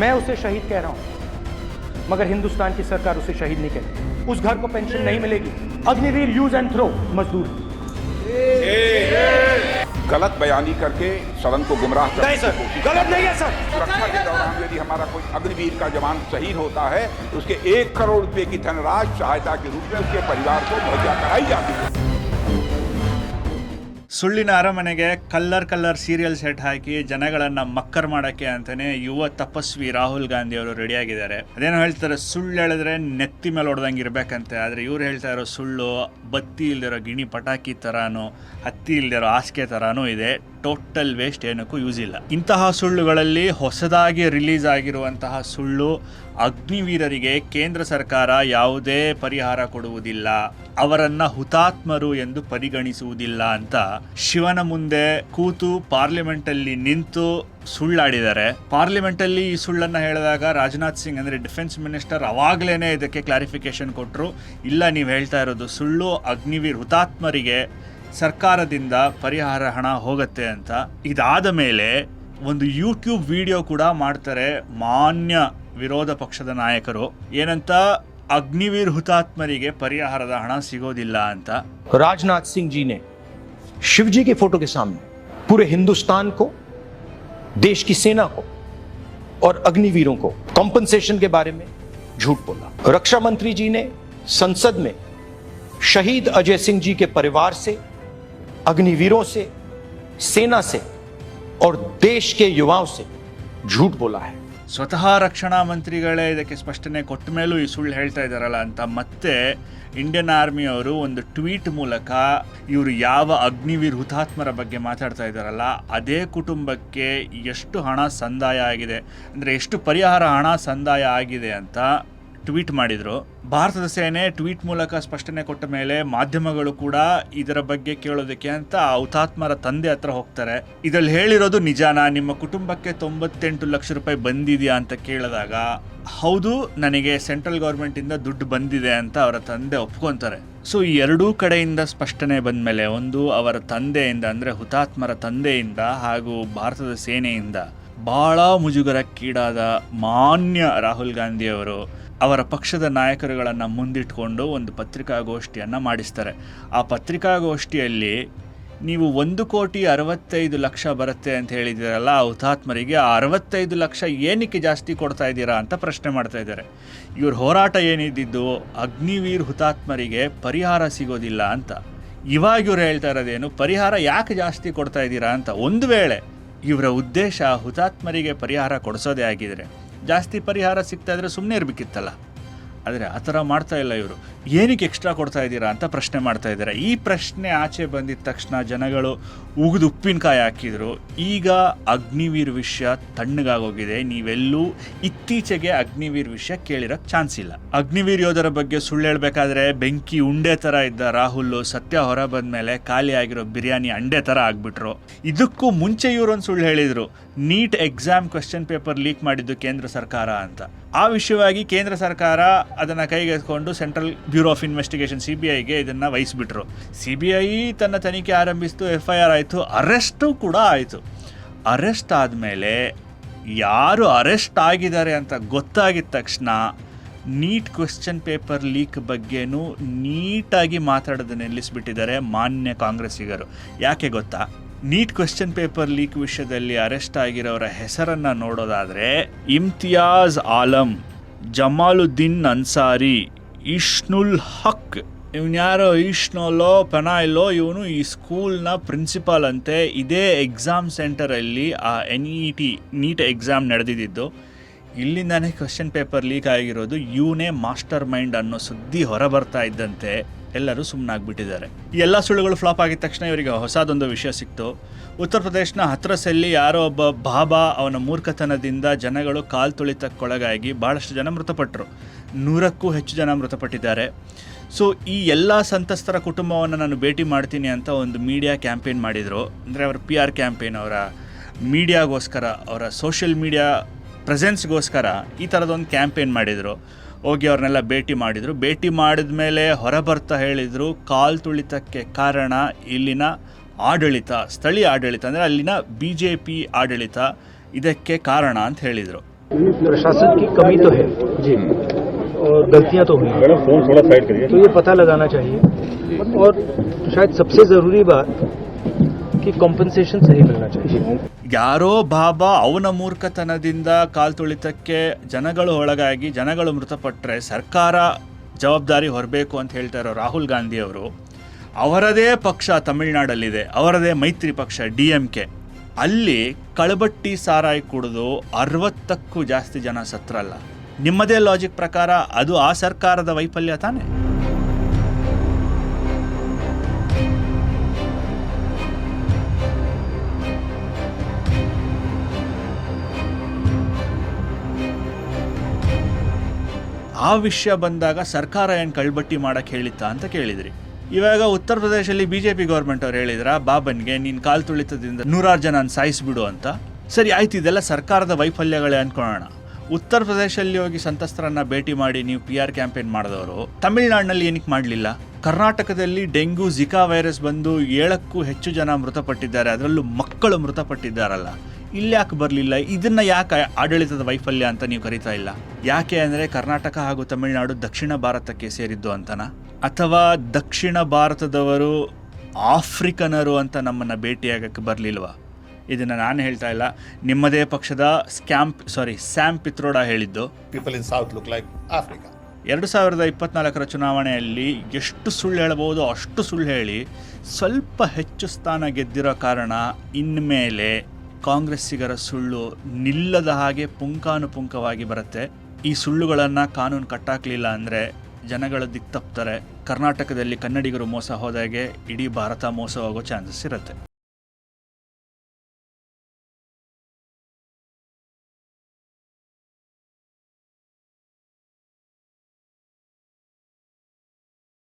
मैं उसे शहीद कह रहा हूँ मगर हिंदुस्तान की सरकार उसे शहीद नहीं कहती उस घर को पेंशन नहीं मिलेगी। अग्निवीर यूज़ एंड थ्रो मजदूर। गलत बयानी करके सदन को गुमराह करने सर। कोशिश गलत नहीं है सर। सुरक्षा के दौरान यदि हमारा कोई अग्निवीर का जवान शहीद होता है तो उसके एक करोड़ रुपए की धनराशि सहायता के रूप में उसके परिवार को मुहैया कराई जाती है। ಸುಳ್ಳಿನ ಅರಮನೆಗೆ ಕಲ್ಲರ್ ಕಲ್ಲರ್ ಸೀರಿಯಲ್ ಸೆಟ್ ಹಾಕಿ ಜನಗಳನ್ನ ಮಕ್ಕರ್ ಮಾಡಕ್ಕೆ ಅಂತಾನೆ ಯುವ ತಪಸ್ವಿ ರಾಹುಲ್ ಗಾಂಧಿ ಅವರು ರೆಡಿಯಾಗಿದ್ದಾರೆ ಅದೇನೋ ಹೇಳ್ತಾರೆ, ಸುಳ್ಳು ಹೇಳಿದ್ರೆ ನೆತ್ತಿ ಮೇಲೆ ಹೊಡೆದಂಗೆ ಇರ್ಬೇಕಂತೆ. ಆದ್ರೆ ಇವ್ರು ಹೇಳ್ತಾ ಇರೋ ಸುಳ್ಳು, ಬತ್ತಿ ಇಲ್ದಿರೋ ಗಿಣಿ ಪಟಾಕಿ ತರಾನು, ಹತ್ತಿ ಇಲ್ದಿರೋ ಹಾಸಿಗೆ ತರಾನು ಇದೆ. ಟೋಟಲ್ ವೇಸ್ಟ್ ಏನಕ್ಕೂ ಯೂಸ್ ಇಲ್ಲ. ಇಂತಹ ಸುಳ್ಳುಗಳಲ್ಲಿ ಹೊಸದಾಗಿ ರಿಲೀಸ್ ಆಗಿರುವಂತಹ ಸುಳ್ಳು ಅಗ್ನಿವೀರರಿಗೆ ಕೇಂದ್ರ ಸರ್ಕಾರ ಯಾವುದೇ ಪರಿಹಾರ ಕೊಡುವುದಿಲ್ಲ. ಅವರನ್ನ ಹುತಾತ್ಮರು ಎಂದು ಪರಿಗಣಿಸುವುದಿಲ್ಲ ಅಂತ ಶಿವನ ಮುಂದೆ ಕೂತು ಪಾರ್ಲಿಮೆಂಟಲ್ಲಿ ನಿಂತು ಸುಳ್ಳಾಡಿದ್ದಾರೆ. ಪಾರ್ಲಿಮೆಂಟಲ್ಲಿ ಈ ಸುಳ್ಳನ್ನ ಹೇಳಿದಾಗ ರಾಜನಾಥ್ ಸಿಂಗ್ ಅಂದ್ರೆ ಡಿಫೆನ್ಸ್ ಮಿನಿಸ್ಟರ್ ಅವಾಗಲೇ ಇದಕ್ಕೆ ಕ್ಲಾರಿಫಿಕೇಶನ್ ಕೊಟ್ಟರು ಇಲ್ಲ, ನೀವು ಹೇಳ್ತಾ ಇರೋದು ಸುಳ್ಳು ಅಗ್ನಿವೀರ್ ಹುತಾತ್ಮರಿಗೆ ಸರ್ಕಾರದಿಂದ ಪರಿಹಾರ ಹಣ ಹೋಗುತ್ತೆ ಅಂತ ಇದಾದ ಮೇಲೆ ಒಂದು ಯೂಟ್ಯೂಬ್ ವಿಡಿಯೋ ಕೂಡ ಮಾಡ್ತಾರೆ ಮಾನ್ಯ ವಿರೋಧ ಪಕ್ಷದ ನಾಯಕರು ಏನಂತ ಅಗ್ನಿವೀರ್ ಹುತಾತ್ಮರಿಗೆ ಪರಿಹಾರದ ಹಣ ಸಿಗೋದಿಲ್ಲ ಅಂತ राजनाथ सिंह जी ने शिव जी के फोटो के सामने पूरे हिंदुस्तान को देश की सेना को और अग्निवीरों को कॉम्पनसेशन के बारे में झूठ बोला रक्षा मंत्री जी ने संसद में शहीद अजय सिंह जी के परिवार से अग्निवीरों से सेना से और देश के युवाओं से झूठ बोला है ಸ್ವತಃ ರಕ್ಷಣಾ ಮಂತ್ರಿಗಳೇ ಇದಕ್ಕೆ ಸ್ಪಷ್ಟನೆ ಕೊಟ್ಟ ಮೇಲೂ ಈ ಸುಳ್ಳು ಹೇಳ್ತಾ ಇದ್ದಾರಲ್ಲ ಅಂತ ಮತ್ತೆ ಇಂಡಿಯನ್ ಆರ್ಮಿಯವರು ಒಂದು ಟ್ವೀಟ್ ಮೂಲಕ ಇವರು ಯಾವ ಅಗ್ನಿವೀರ್ ಹುತಾತ್ಮರ ಬಗ್ಗೆ ಮಾತಾಡ್ತಾ ಇದ್ದಾರಲ್ಲ ಅದೇ ಕುಟುಂಬಕ್ಕೆ ಎಷ್ಟು ಹಣ ಸಂದಾಯ ಆಗಿದೆ ಅಂದರೆ ಎಷ್ಟು ಪರಿಹಾರ ಹಣ ಸಂದಾಯ ಆಗಿದೆ ಅಂತ ಟ್ವೀಟ್ ಮಾಡಿದರು. ಭಾರತದ ಸೇನೆ ಟ್ವೀಟ್ ಮೂಲಕ ಸ್ಪಷ್ಟನೆ ಕೊಟ್ಟ ಮೇಲೆ ಮಾಧ್ಯಮಗಳು ಕೂಡ ಇದರ ಬಗ್ಗೆ ಕೇಳೋದಕ್ಕೆ ಅಂತ ಹುತಾತ್ಮರ ತಂದೆ ಹತ್ರ ಹೋಗ್ತಾರೆ. ಇದರಲ್ಲಿ ಹೇಳಿರೋದು ನಿಜಾನಾ, ನಿಮ್ಮ ಕುಟುಂಬಕ್ಕೆ ತೊಂಬತ್ತೆಂಟು ಲಕ್ಷ ರೂಪಾಯಿ ಬಂದಿದೆಯಾ ಅಂತ ಕೇಳಿದಾಗ, ಹೌದು, ನನಗೆ ಸೆಂಟ್ರಲ್ ಗೌರ್ಮೆಂಟಿಂದ ದುಡ್ಡು ಬಂದಿದೆ ಅಂತ ಅವರ ತಂದೆ ಒಪ್ಕೊಂತಾರೆ. ಸೊ, ಈ ಎರಡೂ ಕಡೆಯಿಂದ ಸ್ಪಷ್ಟನೆ ಬಂದ ಮೇಲೆ ಒಂದು ಅವರ ತಂದೆಯಿಂದ ಅಂದರೆ ಹುತಾತ್ಮರ ತಂದೆಯಿಂದ ಹಾಗೂ ಭಾರತದ ಸೇನೆಯಿಂದ ಭಾಳ ಮುಜುಗರಕ್ಕೀಡಾದ ಮಾನ್ಯ ರಾಹುಲ್ ಗಾಂಧಿಯವರು ಅವರ ಪಕ್ಷದ ನಾಯಕರುಗಳನ್ನು ಮುಂದಿಟ್ಕೊಂಡು ಒಂದು ಪತ್ರಿಕಾಗೋಷ್ಠಿಯನ್ನು ಮಾಡಿಸ್ತಾರೆ. ಆ ಪತ್ರಿಕಾಗೋಷ್ಠಿಯಲ್ಲಿ ನೀವು ಒಂದು ಕೋಟಿ ಅರವತ್ತೈದು ಲಕ್ಷ ಬರುತ್ತೆ ಅಂತ ಹೇಳಿದ್ದೀರಲ್ಲ, ಆ ಹುತಾತ್ಮರಿಗೆ ಆ ಅರವತ್ತೈದು ಲಕ್ಷ ಏನಕ್ಕೆ ಜಾಸ್ತಿ ಕೊಡ್ತಾ ಇದ್ದೀರಾ ಅಂತ ಪ್ರಶ್ನೆ ಮಾಡ್ತಾ ಇದ್ದಾರೆ. ಇವ್ರ ಹೋರಾಟ ಏನಿದ್ದಿದ್ದು, ಅಗ್ನಿವೀರ್ ಹುತಾತ್ಮರಿಗೆ ಪರಿಹಾರ ಸಿಗೋದಿಲ್ಲ ಅಂತ. ಇವಾಗ ಇವ್ರು ಹೇಳ್ತಾ ಇರೋದೇನು, ಪರಿಹಾರ ಯಾಕೆ ಜಾಸ್ತಿ ಕೊಡ್ತಾ ಇದ್ದೀರಾ ಅಂತ. ಒಂದು ವೇಳೆ ಇವರ ಉದ್ದೇಶ ಹುತಾತ್ಮರಿಗೆ ಪರಿಹಾರ ಕೊಡಿಸೋದೇ ಆಗಿದ್ರೆ ಜಾಸ್ತಿ ಪರಿಹಾರ ಸಿಗ್ತಾ ಇದ್ರೆ ಸುಮ್ಮನೆ ಇರಬೇಕಿತ್ತಲ್ಲ. ಆದರೆ ಆ ಥರ ಮಾಡ್ತಾ ಇಲ್ಲ ಇವರು. ಏನಕ್ಕೆ ಎಕ್ಸ್ಟ್ರಾ ಕೊಡ್ತಾ ಇದ್ದೀರಾ ಅಂತ ಪ್ರಶ್ನೆ ಮಾಡ್ತಾ ಇದ್ದಾರೆ. ಈ ಪ್ರಶ್ನೆ ಆಚೆ ಬಂದಿದ ತಕ್ಷಣ ಜನಗಳು ಉಗಿದು ಉಪ್ಪಿನಕಾಯಿ ಹಾಕಿದರು. ಈಗ ಅಗ್ನಿವೀರ್ ವಿಷಯ ತಣ್ಣಗಾಗೋಗಿದೆ. ನೀವೆಲ್ಲೂ ಇತ್ತೀಚೆಗೆ ಅಗ್ನಿವೀರ್ ವಿಷಯ ಕೇಳಿರೋಕ್ಕೆ ಚಾನ್ಸ್ ಇಲ್ಲ. ಅಗ್ನಿವೀರ್ ಯೋಧರ ಬಗ್ಗೆ ಸುಳ್ಳು ಹೇಳಬೇಕಾದ್ರೆ ಬೆಂಕಿ ಉಂಡೆ ಥರ ಇದ್ದ ರಾಹುಲ್, ಸತ್ಯ ಹೊರ ಬಂದ್ಮೇಲೆ ಖಾಲಿ ಆಗಿರೋ ಬಿರಿಯಾನಿ ಅಂಡೆ ಥರ ಆಗಿಬಿಟ್ರು. ಇದಕ್ಕೂ ಮುಂಚೆ ಇವರೊಂದು ಸುಳ್ಳು ಹೇಳಿದರು. NEET exam question paper leak ಮಾಡಿದ್ದು ಕೇಂದ್ರ ಸರ್ಕಾರ ಅಂತ. ಆ ವಿಷಯವಾಗಿ ಕೇಂದ್ರ ಸರ್ಕಾರ ಅದನ್ನು ಕೈಗೆತ್ಕೊಂಡು central bureau of investigation, C B ಐಗೆ ಇದನ್ನು ವಹಿಸಿಬಿಟ್ರು. ಸಿ ಬಿ ಐ ತನ್ನ ತನಿಖೆ ಆರಂಭಿಸಿತು ಎಫ್ ಐ ಆರ್ ಆಯಿತು, ಅರೆಸ್ಟು ಕೂಡ ಆಯಿತು. ಅರೆಸ್ಟ್ ಆದಮೇಲೆ ಯಾರು ಅರೆಸ್ಟ್ ಆಗಿದ್ದಾರೆ ಅಂತ ಗೊತ್ತಾಗಿದ ತಕ್ಷಣ ನೀಟ್ ಕ್ವೆಶ್ಚನ್ ಪೇಪರ್ ಲೀಕ್ ಬಗ್ಗೆನೂ ನೀಟಾಗಿ ಮಾತಾಡೋದು ನಿಲ್ಲಿಸ್ಬಿಟ್ಟಿದ್ದಾರೆ ಮಾನ್ಯ ಕಾಂಗ್ರೆಸ್ಸಿಗರು. ಯಾಕೆ ಗೊತ್ತಾ? ನೀಟ್ ಕ್ವೆಶ್ಚನ್ ಪೇಪರ್ ಲೀಕ್ ವಿಷಯದಲ್ಲಿ ಅರೆಸ್ಟ್ ಆಗಿರೋರ ಹೆಸರನ್ನು ನೋಡೋದಾದರೆ ಇಮ್ತಿಯಾಜ್ ಆಲಂ, ಜಮಾಲುದ್ದೀನ್ ಅನ್ಸಾರಿ ಇಶ್ನುಲ್ ಹಕ್. ಇವನ್ಯಾರೋ ಇಶ್ನೋಲೋ ಪೆನಾಯ್ಲೋ ಇವನು ಈ ಸ್ಕೂಲ್ನ ಪ್ರಿನ್ಸಿಪಾಲ್ ಅಂತೆ. ಇದೇ ಎಕ್ಸಾಮ್ ಸೆಂಟರಲ್ಲಿ ಆ N E T NEET exam ನಡೆದಿದ್ದು. ಇಲ್ಲಿಂದಾನೇ ಕ್ವಶನ್ ಪೇಪರ್ ಲೀಕ್ ಆಗಿರೋದು. ಇವನೇ ಮಾಸ್ಟರ್ ಮೈಂಡ್ ಅನ್ನೋ ಸುದ್ದಿ ಹೊರಬರ್ತಾ ಇದ್ದಂತೆ. ಎಲ್ಲರೂ ಸುಮ್ಮನಾಗ್ಬಿಟ್ಟಿದ್ದಾರೆ ಈ ಎಲ್ಲ ಸುಳ್ಳುಗಳು ಫ್ಲಾಪ್ ಆಗಿದ ತಕ್ಷಣ ಇವರಿಗೆ ಹೊಸದೊಂದು ವಿಷಯ ಸಿಕ್ತು. ಉತ್ತರ ಪ್ರದೇಶನ ಹತ್ರಸಲ್ಲಿ ಯಾರೋ ಒಬ್ಬ ಬಾಬಾ ಅವನ ಮೂರ್ಖತನದಿಂದ ಜನಗಳು ಕಾಲು ತುಳಿತಕ್ಕೊಳಗಾಗಿ ಭಾಳಷ್ಟು ಜನ ಮೃತಪಟ್ಟರು ನೂರಕ್ಕೂ ಹೆಚ್ಚು ಜನ ಮೃತಪಟ್ಟಿದ್ದಾರೆ. ಸೊ ಈ ಎಲ್ಲ ಸಂತಸ್ತರ ಕುಟುಂಬವನ್ನು ನಾನು ಭೇಟಿ ಮಾಡ್ತೀನಿ ಅಂತ ಒಂದು ಮೀಡಿಯಾ ಕ್ಯಾಂಪೇನ್ ಮಾಡಿದರು. ಅಂದರೆ ಅವರ ಪಿ ಆರ್ ಕ್ಯಾಂಪೇನ್ ಅವರ ಮೀಡಿಯಾಗೋಸ್ಕರ ಅವರ ಸೋಷಿಯಲ್ ಮೀಡಿಯಾ ಪ್ರೆಸೆನ್ಸ್ಗೋಸ್ಕರ ಈ ಥರದೊಂದು ಕ್ಯಾಂಪೇನ್ ಮಾಡಿದರು. ಹೋಗಿ ಅವ್ರನ್ನೆಲ್ಲ ಭೇಟಿ ಮಾಡಿದರು ಭೇಟಿ ಮಾಡಿದ ಮೇಲೆ ಹೊರಬರ್ತಾ ಹೇಳಿದರು ಕಾಲ್ ತುಳಿತಕ್ಕೆ ಕಾರಣ ಇಲ್ಲಿನ ಆಡಳಿತ ಸ್ಥಳೀಯ ಆಡಳಿತ ಅಂದರೆ ಅಲ್ಲಿನ ಬಿ ಜೆ ಪಿ ಆಡಳಿತ ಇದಕ್ಕೆ ಕಾರಣ ಅಂತ ಹೇಳಿದರು प्रशासन की कमी तो है जी और गलतियां तो हुई हैं। फोन थोड़ा साइड करिए तो ये पता लगाना चाहिए और शायद सबसे ज़रूरी बात कि कॉम्पनसेशन सही मिलना चाहिए ಯಾರೋ ಬಾಬಾ ಅವನ ಮೂರ್ಖತನದಿಂದ ಕಾಲ್ ತುಳಿತಕ್ಕೆ ಜನಗಳು ಒಳಗಾಗಿ ಜನಗಳು ಮೃತಪಟ್ಟರೆ ಸರ್ಕಾರ ಜವಾಬ್ದಾರಿ ಹೊರಬೇಕು ಅಂತ ಹೇಳ್ತಾ ಇರೋ ರಾಹುಲ್ ಗಾಂಧಿ ಅವರು, ಅವರದೇ ಪಕ್ಷ ತಮಿಳುನಾಡಲ್ಲಿದೆ, ಅವರದೇ ಮೈತ್ರಿ ಪಕ್ಷ ಡಿ ಎಂ ಕೆ. ಅಲ್ಲಿ ಕಳಬಟ್ಟಿ ಸಾರಾಯಿ ಕುಡಿದು ಅರವತ್ತಕ್ಕೂ ಜಾಸ್ತಿ ಜನ ಸತ್ರಲ್ಲ. ನಿಮ್ಮದೇ ಲಾಜಿಕ್ ಪ್ರಕಾರ ಅದು ಆ ಸರ್ಕಾರದ ವೈಫಲ್ಯ ತಾನೇ? ಆ ವಿಷಯ ಬಂದಾಗ ಸರ್ಕಾರ ಏನು ಕಳ್ಬಟ್ಟಿ ಮಾಡಕ್ಕೆ ಹೇಳಿತ್ತಾ ಅಂತ ಕೇಳಿದ್ರಿ. ಇವಾಗ ಉತ್ತರ ಪ್ರದೇಶದಲ್ಲಿ ಬಿ ಜೆ ಪಿ ಗೌರ್ಮೆಂಟ್ ಅವ್ರು ಹೇಳಿದ್ರ, ಬಾಬನ್ಗೆ ನೀನು ಕಾಲು ತುಳಿತದಿಂದ ನೂರಾರು ಜನ ಸಾಯಿಸ್ಬಿಡು ಅಂತ. ಸರಿ, ಆಯ್ತು, ಇದೆಲ್ಲ ಸರ್ಕಾರದ ವೈಫಲ್ಯಗಳೇ ಅನ್ಕೊಳ್ಳೋಣ. ಉತ್ತರ ಪ್ರದೇಶದಲ್ಲಿ ಹೋಗಿ ಸಂತ್ರಸ್ತರನ್ನ ಭೇಟಿ ಮಾಡಿ ನೀವು ಪಿ ಆರ್ ಕ್ಯಾಂಪೇನ್ ಮಾಡಿದವರು, ತಮಿಳುನಾಡಿನಲ್ಲಿ ಏನಕ್ಕೆ ಮಾಡಲಿಲ್ಲ? ಕರ್ನಾಟಕದಲ್ಲಿ ಡೆಂಗು ಜಿಕಾ ವೈರಸ್ ಬಂದು ಏಳಕ್ಕೂ ಹೆಚ್ಚು ಜನ ಮೃತಪಟ್ಟಿದ್ದಾರೆ. ಅದರಲ್ಲೂ ಮಕ್ಕಳು ಮೃತಪಟ್ಟಿದ್ದಾರಲ್ಲ. ಇಲ್ಯಾಕೆ ಬರಲಿಲ್ಲ? ಇದನ್ನು ಯಾಕೆ ಆಡಳಿತದ ವೈಫಲ್ಯ ಅಂತ ನೀವು ಕರಿತಾ ಇಲ್ಲ? ಯಾಕೆ ಅಂದರೆ ಕರ್ನಾಟಕ ಹಾಗೂ ತಮಿಳುನಾಡು ದಕ್ಷಿಣ ಭಾರತಕ್ಕೆ ಸೇರಿದ್ದು ಅಂತನ? ಅಥವಾ ದಕ್ಷಿಣ ಭಾರತದವರು ಆಫ್ರಿಕನರು ಅಂತ ನಮ್ಮನ್ನು ಭೇಟಿಯಾಗಕ್ಕೆ ಬರಲಿಲ್ವ? ಇದನ್ನು ನಾನು ಹೇಳ್ತಾ ಇಲ್ಲ. ನಿಮ್ಮದೇ ಪಕ್ಷದ ಸ್ಕ್ಯಾಂಪ್ ಸಾರಿ ಸ್ಯಾಮ್ ಪಿತ್ರೋಡ ಹೇಳಿದ್ದು. People in south look like Africa ಎರಡು ಸಾವಿರದ ಇಪ್ಪತ್ನಾಲ್ಕರ ಚುನಾವಣೆಯಲ್ಲಿ ಎಷ್ಟು ಸುಳ್ಳು ಹೇಳಬಹುದು ಅಷ್ಟು ಸುಳ್ಳು ಹೇಳಿ ಸ್ವಲ್ಪ ಹೆಚ್ಚು ಸ್ಥಾನ ಗೆದ್ದಿರೋ ಕಾರಣ ಇನ್ಮೇಲೆ ಕಾಂಗ್ರೆಸ್ಸಿಗರ ಸುಳ್ಳು ನಿಲ್ಲದ ಹಾಗೆ ಪುಂಖಾನುಪುಂಖವಾಗಿ ಬರುತ್ತೆ. ಈ ಸುಳ್ಳುಗಳನ್ನು ಕಾನೂನು ಕಟ್ಟಾಕಲಿಲ್ಲ ಅಂದರೆ ಜನಗಳ ದಿಕ್ತಪ್ತಾರೆ. ಕರ್ನಾಟಕದಲ್ಲಿ ಕನ್ನಡಿಗರು ಮೋಸ ಹೋದಾಗೆ ಇಡೀ ಭಾರತ ಮೋಸ ಚಾನ್ಸಸ್ ಇರುತ್ತೆ.